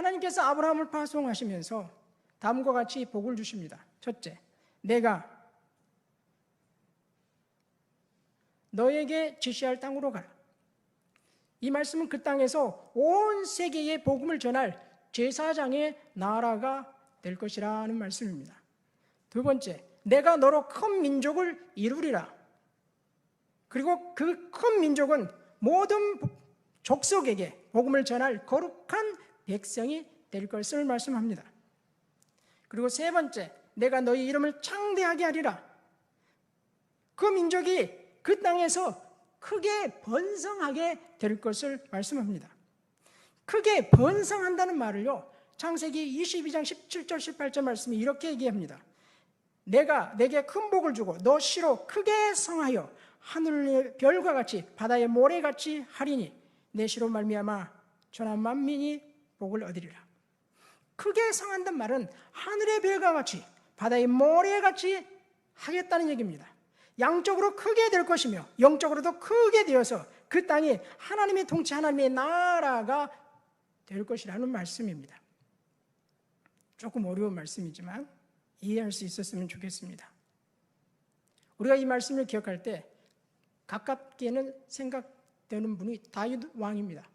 하나님께서 아브라함을 파송하시면서 다음과 같이 복을 주십니다. 첫째, 내가 너에게 지시할 땅으로 가라. 이 말씀은 그 땅에서 온 세계에 복음을 전할 제사장의 나라가 될 것이라는 말씀입니다. 두 번째, 내가 너로 큰 민족을 이루리라. 그리고 그 큰 민족은 모든 족속에게 복음을 전할 거룩한 백성이 될 것을 말씀합니다. 그리고 세 번째, 내가 너희 이름을 창대하게 하리라. 그 민족이 그 땅에서 크게 번성하게 될 것을 말씀합니다. 크게 번성한다는 말을요, 창세기 22장 17절 18절 말씀이 이렇게 얘기합니다. 내가 내게 큰 복을 주고 너 씨로 크게 성하여 하늘의 별과 같이 바다의 모래같이 하리니 내 씨로 말미암아 전한 만민이 복을 얻으리라. 크게 성한단 말은 하늘의 별과 같이 바다의 모래 같이 하겠다는 얘기입니다. 양적으로 크게 될 것이며 영적으로도 크게 되어서 그 땅이 하나님의 통치 하나님의 나라가 될 것이라는 말씀입니다. 조금 어려운 말씀이지만 이해할 수 있었으면 좋겠습니다. 우리가 이 말씀을 기억할 때 가깝게는 생각되는 분이 다윗 왕입니다.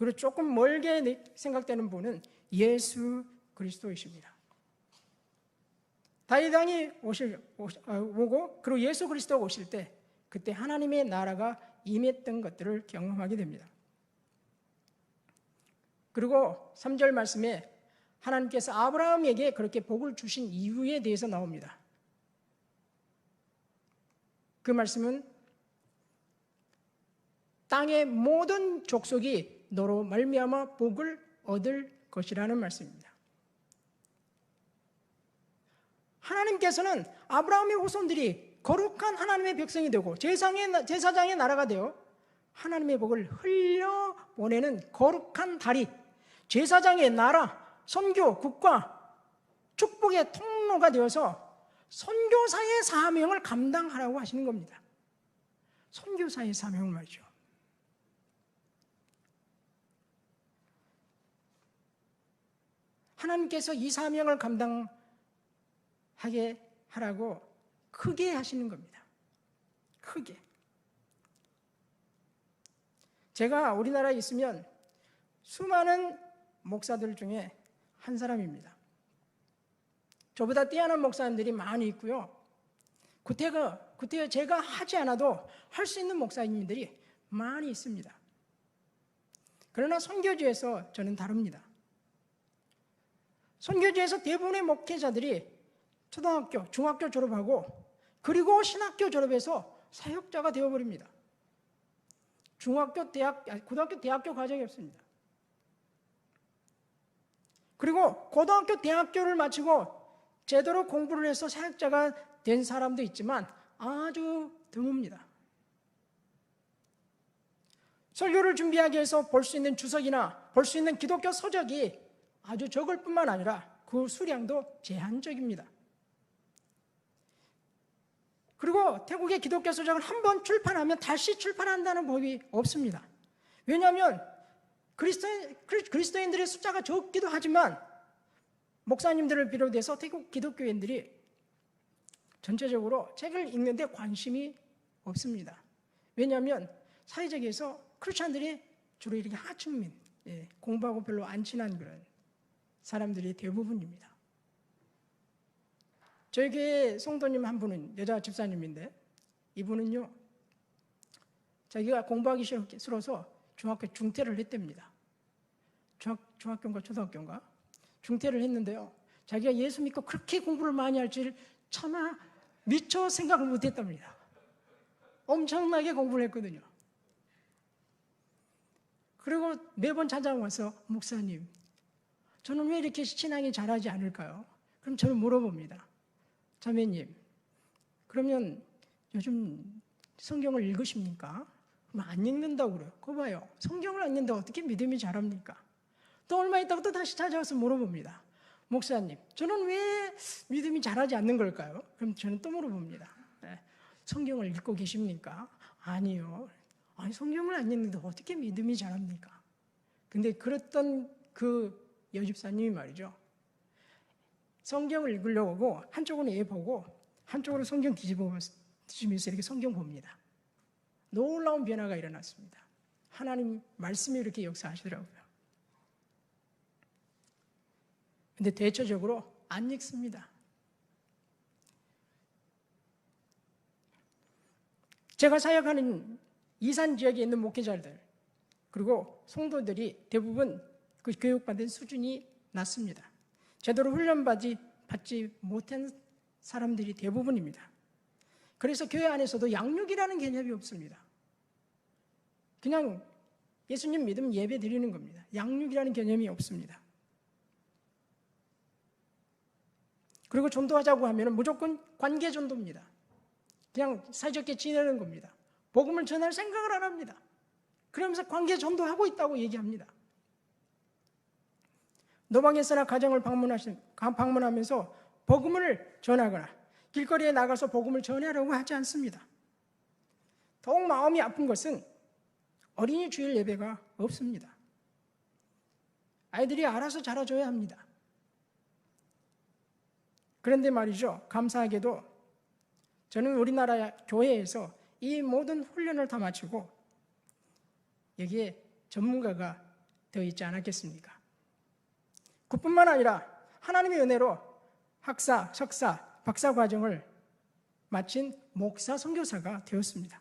그리고 조금 멀게 생각되는 분은 예수 그리스도이십니다. 다윗 왕이 오실 어, 오고 그리고 예수 그리스도가 오실 때 그때 하나님의 나라가 임했던 것들을 경험하게 됩니다. 그리고 3절 말씀에 하나님께서 아브라함에게 그렇게 복을 주신 이유에 대해서 나옵니다. 그 말씀은 땅의 모든 족속이 너로 말미암아 복을 얻을 것이라는 말씀입니다. 하나님께서는 아브라함의 후손들이 거룩한 하나님의 백성이 되고 제상의, 제사장의 나라가 되어 하나님의 복을 흘려 보내는 거룩한 다리, 제사장의 나라, 선교, 국가, 축복의 통로가 되어서 선교사의 사명을 감당하라고 하시는 겁니다. 선교사의 사명을 말이죠. 하나님께서 이 사명을 감당하게 하라고 크게 하시는 겁니다. 크게. 제가 우리나라에 있으면 수많은 목사들 중에 한 사람입니다. 저보다 뛰어난 목사님들이 많이 있고요. 구태가, 구태가 제가 하지 않아도 할 수 있는 목사님들이 많이 있습니다. 그러나 선교지에서 저는 다릅니다. 선교지에서 대부분의 목회자들이 초등학교, 중학교 졸업하고 그리고 신학교 졸업해서 사역자가 되어버립니다. 중학교, 대학, 고등학교, 대학교 과정이 없습니다. 그리고 고등학교, 대학교를 마치고 제대로 공부를 해서 사역자가 된 사람도 있지만 아주 드뭅니다. 설교를 준비하기 위해서 볼 수 있는 주석이나 볼 수 있는 기독교 서적이 아주 적을 뿐만 아니라 그 수량도 제한적입니다. 그리고 태국의 기독교 서적을 한 번 출판하면 다시 출판한다는 법이 없습니다. 왜냐하면 그리스도인, 그리스도인들의 숫자가 적기도 하지만 목사님들을 비롯해서 태국 기독교인들이 전체적으로 책을 읽는데 관심이 없습니다. 왜냐하면 사회적에서 크리스찬들이 주로 이렇게 하층민, 예, 공부하고 별로 안 친한 그런 사람들이 대부분입니다. 저희 교회 성도님 한 분은 여자 집사님인데 이분은요 자기가 공부하기 싫어서 중학교 중퇴를 했답니다. 중학, 중학교인가 초등학교인가 중퇴를 했는데요. 자기가 예수 믿고 그렇게 공부를 많이 할 줄 차마 미처 생각을 못했답니다. 엄청나게 공부를 했거든요. 그리고 매번 찾아와서 목사님, 저는 왜 이렇게 신앙이 잘하지 않을까요? 그럼 저는 물어봅니다. 자매님, 그러면 요즘 성경을 읽으십니까? 그럼 안 읽는다고 그래요. 거 봐요. 성경을 안 읽는데 어떻게 믿음이 자랍니까? 또 얼마 있다가 또 다시 찾아와서 물어봅니다. 목사님, 저는 왜 믿음이 자라지 않는 걸까요? 그럼 저는 또 물어봅니다. 네. 성경을 읽고 계십니까? 아니요. 아니, 성경을 안 읽는데 어떻게 믿음이 자랍니까? 근데 그랬던 그 여집사님이 말이죠. 성경을 읽으려고 한쪽은 애 보고 한쪽으로 성경 뒤집으면서 이렇게 성경 봅니다. 놀라운 변화가 일어났습니다. 하나님 말씀이 이렇게 역사하시더라고요. 근데 대체적으로 안 읽습니다. 제가 사역하는 이산 지역에 있는 목회자들 그리고 성도들이 대부분 그 교육받은 수준이 낮습니다. 제대로 훈련받지 받지 못한 사람들이 대부분입니다. 그래서 교회 안에서도 양육이라는 개념이 없습니다. 그냥 예수님 믿음 예배 드리는 겁니다. 양육이라는 개념이 없습니다. 그리고 전도하자고 하면 무조건 관계 전도입니다. 그냥 사이좋게 지내는 겁니다. 복음을 전할 생각을 안 합니다. 그러면서 관계 전도하고 있다고 얘기합니다. 노방에 서나 가정을 방문하신, 방문하면서 복음을 전하거나 길거리에 나가서 복음을 전하려고 하지 않습니다. 더욱 마음이 아픈 것은 어린이 주일 예배가 없습니다. 아이들이 알아서 자라줘야 합니다. 그런데 말이죠. 감사하게도 저는 우리나라 교회에서 이 모든 훈련을 다 마치고 여기에 전문가가 되어 있지 않았겠습니까? 그뿐만 아니라 하나님의 은혜로 학사, 석사, 박사 과정을 마친 목사 선교사가 되었습니다.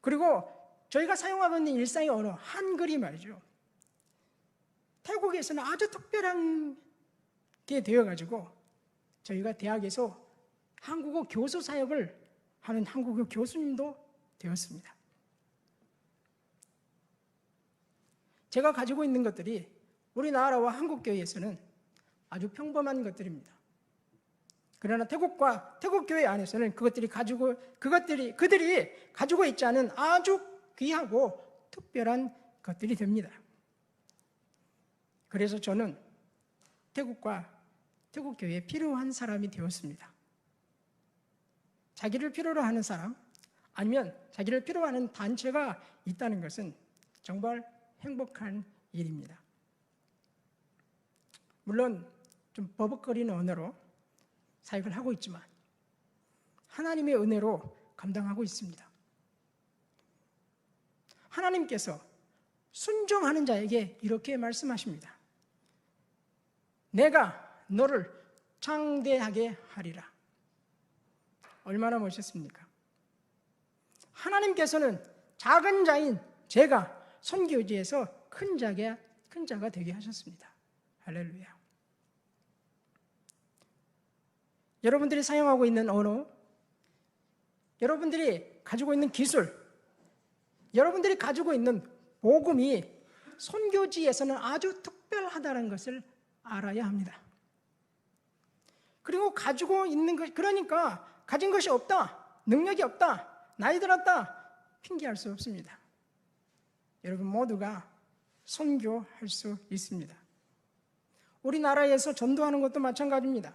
그리고 저희가 사용하고 있는 일상의 언어 한글이 말이죠. 태국에서는 아주 특별한 게 되어가지고 저희가 대학에서 한국어 교수 사역을 하는 한국어 교수님도 되었습니다. 제가 가지고 있는 것들이 우리나라와 한국교회에서는 아주 평범한 것들입니다. 그러나 태국과 태국 교회 안에서는 그것들이 가지고 그것들이 그들이 가지고 있지 않은 아주 귀하고 특별한 것들이 됩니다. 그래서 저는 태국과 태국 교회에 필요한 사람이 되었습니다. 자기를 필요로 하는 사람 아니면 자기를 필요로 하는 단체가 있다는 것은 정말 행복한 일입니다. 물론 좀 버벅거리는 언어로 사역을 하고 있지만 하나님의 은혜로 감당하고 있습니다. 하나님께서 순종하는 자에게 이렇게 말씀하십니다. 내가 너를 창대하게 하리라. 얼마나 멋있습니까? 하나님께서는 작은 자인 제가 선교지에서 큰 자가 큰 자가 되게 하셨습니다. 할렐루야. 여러분들이 사용하고 있는 언어, 여러분들이 가지고 있는 기술, 여러분들이 가지고 있는 복음이 선교지에서는 아주 특별하다는 것을 알아야 합니다. 그리고 가지고 있는 것, 그러니까 가진 것이 없다, 능력이 없다, 나이 들었다, 핑계할 수 없습니다. 여러분 모두가 선교할 수 있습니다. 우리나라에서 전도하는 것도 마찬가지입니다.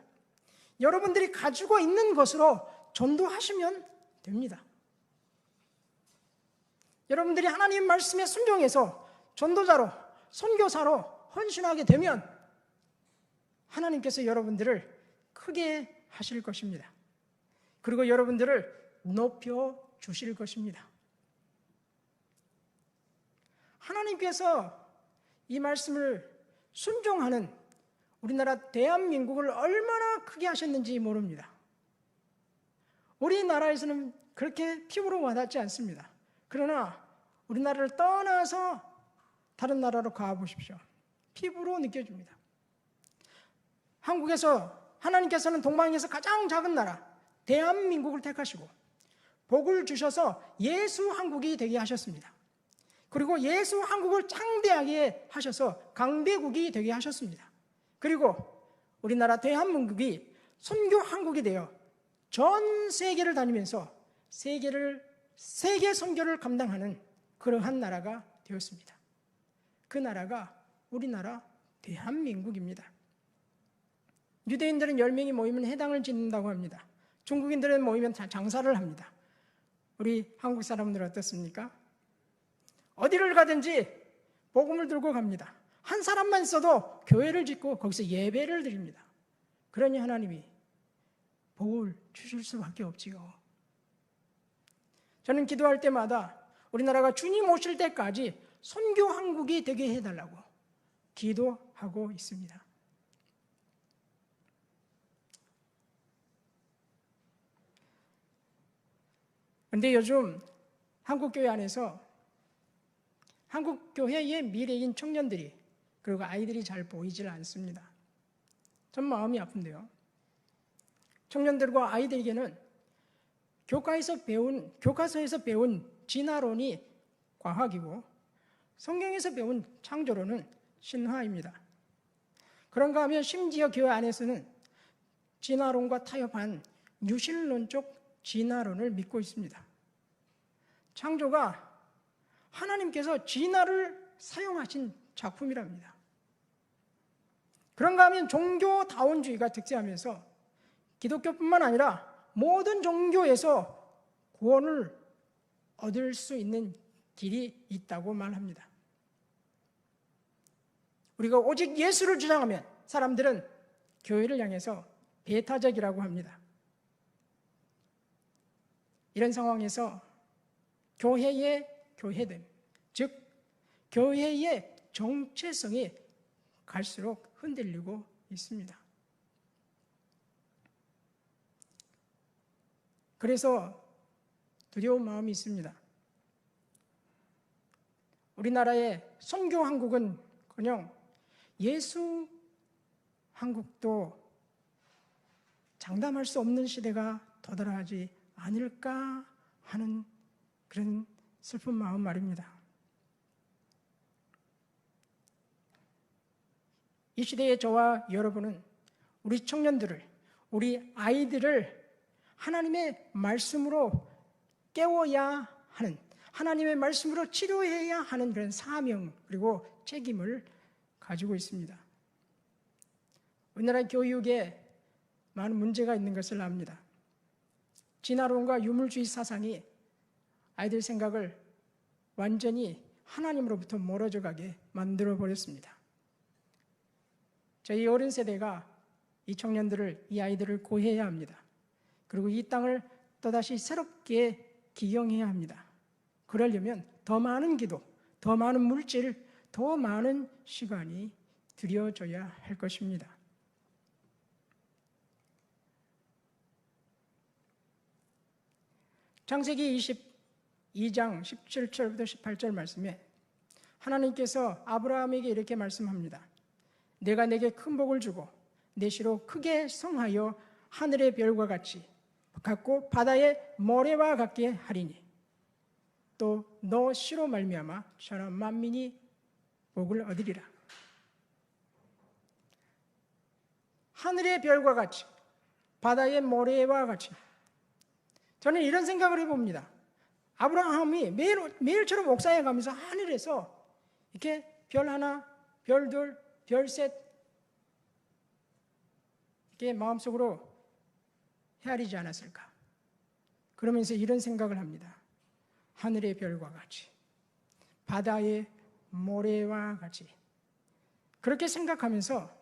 여러분들이 가지고 있는 것으로 전도하시면 됩니다. 여러분들이 하나님 말씀에 순종해서 전도자로, 선교사로 헌신하게 되면 하나님께서 여러분들을 크게 하실 것입니다. 그리고 여러분들을 높여 주실 것입니다. 하나님께서 이 말씀을 순종하는 우리나라 대한민국을 얼마나 크게 하셨는지 모릅니다. 우리나라에서는 그렇게 피부로 와닿지 않습니다. 그러나 우리나라를 떠나서 다른 나라로 가보십시오. 피부로 느껴집니다. 한국에서 하나님께서는 동방에서 가장 작은 나라 대한민국을 택하시고 복을 주셔서 예수 한국이 되게 하셨습니다. 그리고 예수 한국을 창대하게 하셔서 강대국이 되게 하셨습니다. 그리고 우리나라 대한민국이 선교 한국이 되어 전 세계를 다니면서 세계를 세계 선교를 감당하는 그러한 나라가 되었습니다. 그 나라가 우리나라 대한민국입니다. 유대인들은 10명이 모이면 해당을 짓는다고 합니다. 중국인들은 모이면 장사를 합니다. 우리 한국 사람들 어떻습니까? 어디를 가든지 복음을 들고 갑니다. 한 사람만 있어도 교회를 짓고 거기서 예배를 드립니다. 그러니 하나님이 복을 주실 수밖에 없지요. 저는 기도할 때마다 우리나라가 주님 오실 때까지 선교 한국이 되게 해달라고 기도하고 있습니다. 그런데 요즘 한국 교회 안에서 한국 교회의 미래인 청년들이 그리고 아이들이 잘 보이질 않습니다. 전 마음이 아픈데요. 청년들과 아이들에게는 교과에서 배운 교과서에서 배운 진화론이 과학이고 성경에서 배운 창조론은 신화입니다. 그런가 하면 심지어 교회 안에서는 진화론과 타협한 유실론적 진화론을 믿고 있습니다. 창조가 하나님께서 진화를 사용하신 작품이랍니다. 그런가 하면 종교다원주의가 득세하면서 기독교뿐만 아니라 모든 종교에서 구원을 얻을 수 있는 길이 있다고 말합니다. 우리가 오직 예수를 주장하면 사람들은 교회를 향해서 배타적이라고 합니다. 이런 상황에서 교회의 교회됨, 즉 교회의 정체성이 갈수록 흔들리고 있습니다. 그래서 두려운 마음이 있습니다. 우리나라의 선교 한국은 그냥 예수 한국도 장담할 수 없는 시대가 도달하지 않을까 하는 그런 슬픈 마음 말입니다. 이 시대의 저와 여러분은 우리 청년들을, 우리 아이들을 하나님의 말씀으로 깨워야 하는, 하나님의 말씀으로 치료해야 하는 그런 사명, 그리고 책임을 가지고 있습니다. 우리나라 교육에 많은 문제가 있는 것을 압니다. 진화론과 유물주의 사상이 아이들 생각을 완전히 하나님으로부터 멀어져 가게 만들어 버렸습니다. 저희 어린 세대가 이 청년들을, 이 아이들을 고해야 합니다. 그리고 이 땅을 또다시 새롭게 기용해야 합니다. 그러려면 더 많은 기도, 더 많은 물질, 더 많은 시간이 들여져야 할 것입니다. 창세기 22장 17절부터 18절 말씀에 하나님께서 아브라함에게 이렇게 말씀합니다. 내가 내게 큰 복을 주고 내 시로 크게 성하여 하늘의 별과 같이 같고 바다의 모래와 같게 하리니 또 너 시로 말미암아 천하 만민이 복을 얻으리라. 하늘의 별과 같이 바다의 모래와 같이 저는 이런 생각을 해봅니다. 아브라함이 매일, 매일처럼 옥상에 가면서 하늘에서 이렇게 별 하나, 별 둘, 별 셋, 이렇게 마음속으로 헤아리지 않았을까? 그러면서 이런 생각을 합니다. 하늘의 별과 같이, 바다의 모래와 같이. 그렇게 생각하면서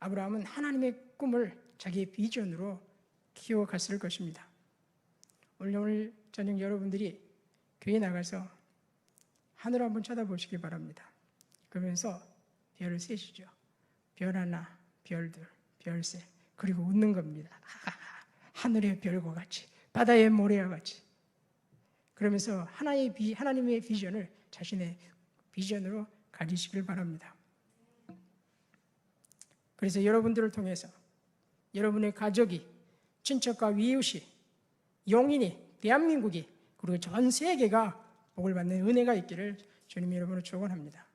아브라함은 하나님의 꿈을 자기의 비전으로 키워갔을 것입니다. 오늘 저녁 여러분들이 교회 나가서 하늘 한번 쳐다보시기 바랍니다. 그러면서 별을 세시죠. 별 하나, 별 둘, 별 셋. 그리고 웃는 겁니다. 하늘의 별과 같이, 바다의 모래와 같이. 그러면서 하나의 비, 하나님의 비전을 자신의 비전으로 가지시길 바랍니다. 그래서 여러분들을 통해서 여러분의 가족이, 친척과 이웃이, 용인이, 대한민국이, 그리고 전 세계가 복을 받는 은혜가 있기를 주님 여러분을 축원합니다.